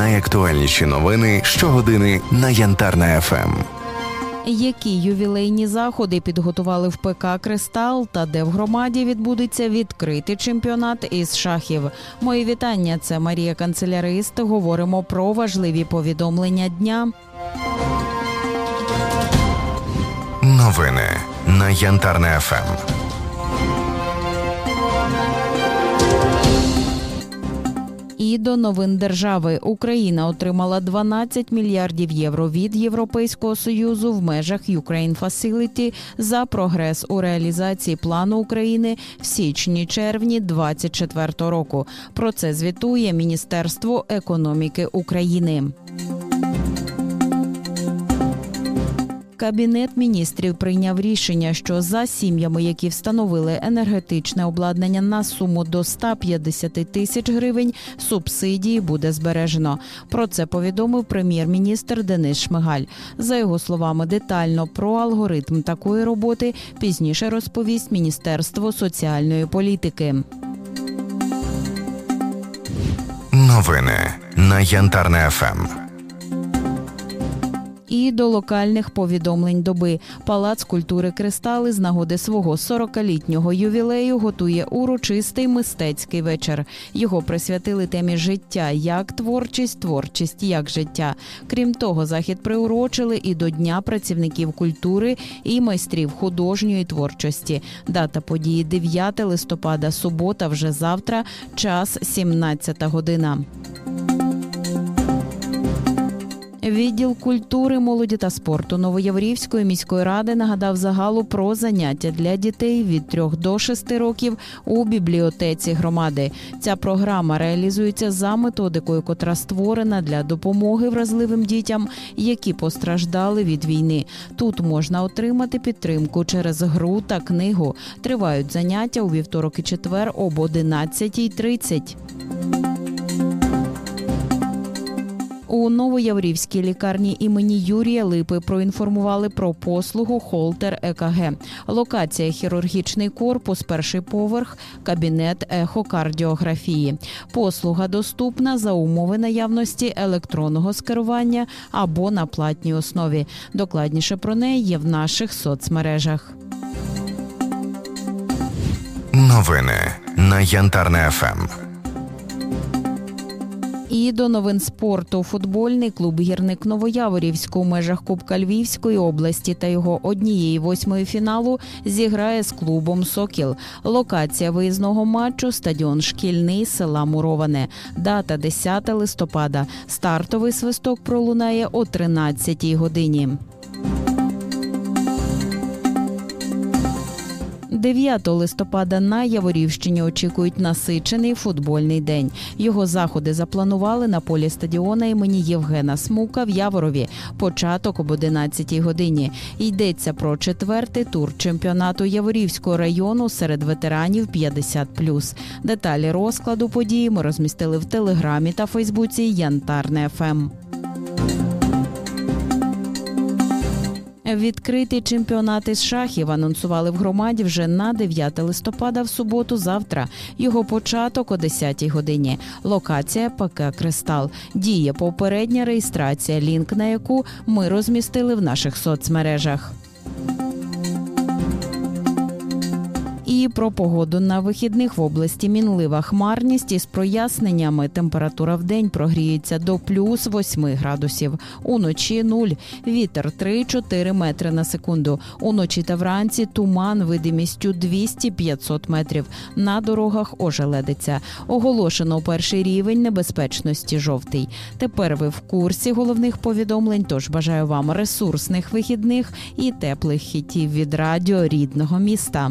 Найактуальніші новини щогодини на Янтарна ФМ. Які ювілейні заходи підготували в ПК Кристал та де в громаді відбудеться відкритий чемпіонат із шахів? Мої вітання. Це Марія Канцелярист. Говоримо про важливі повідомлення дня. Новини на Янтарна ФМ. І до новин держави Україна отримала 12 мільярдів євро від Європейського союзу в межах Ukraine Facility за прогрес у реалізації плану України в січні-червні 2024 року. Про це звітує Міністерство економіки України. Кабінет міністрів прийняв рішення, що за сім'ями, які встановили енергетичне обладнання на суму до 150 тисяч гривень, субсидії буде збережено. Про це повідомив прем'єр-міністр Денис Шмигаль. За його словами, детально про алгоритм такої роботи пізніше розповість Міністерство соціальної політики. Новини на Янтарна ФМ. І до локальних повідомлень доби Палац культури Кристали з нагоди свого 40-літнього ювілею готує урочистий мистецький вечір. Його присвятили темі життя як творчість, творчість як життя. Крім того, захід приурочили і до Дня працівників культури і майстрів художньої творчості. Дата події 9 листопада, субота, вже завтра, час 17 година. Відділ культури, молоді та спорту Новояврівської міської ради нагадав загалу про заняття для дітей від 3 до 6 років у бібліотеці громади. Ця програма реалізується за методикою, котра створена для допомоги вразливим дітям, які постраждали від війни. Тут можна отримати підтримку через гру та книгу. Тривають заняття у вівторок і четвер об 11.30. У Новояврівській лікарні імені Юрія Липи проінформували про послугу Холтер ЕКГ. Локація хірургічний корпус, перший поверх, кабінет ехокардіографії. Послуга доступна за умови наявності електронного скерування або на платній основі. Докладніше про неї є в наших соцмережах. Новини на Янтарна ФМ. І до новин спорту футбольний клуб гірник Новояворівськ у межах Кубка Львівської області та його однієї восьмої фіналу зіграє з клубом Сокіл. Локація виїзного матчу стадіон Шкільний села Муроване. Дата 10 листопада. Стартовий свисток пролунає о 13 годині. 9 листопада на Яворівщині очікують насичений футбольний день. Його заходи запланували на полі стадіона імені Євгена Смука в Яворові. Початок об 11-й годині. Йдеться про четвертий тур чемпіонату Яворівського району серед ветеранів 50+. Деталі розкладу події ми розмістили в телеграмі та Фейсбуці Янтарне Ем». ФМ. Відкритий чемпіонат із шахів анонсували в громаді вже на 9 листопада в суботу. Завтра його початок о 10 годині. Локація ПК Кристал. Діє попередня реєстрація, лінк на яку ми розмістили в наших соцмережах. І про погоду на вихідних в області мінлива хмарність із проясненнями. Температура в день прогріється до плюс 8 градусів. Уночі 0. Вітер 3-4 метри на секунду. Уночі та вранці туман видимістю 200-500 метрів. На дорогах ожеледиться. Оголошено перший рівень небезпечності жовтий. Тепер ви в курсі головних повідомлень. Тож бажаю вам ресурсних вихідних і теплих хітів від радіо рідного міста.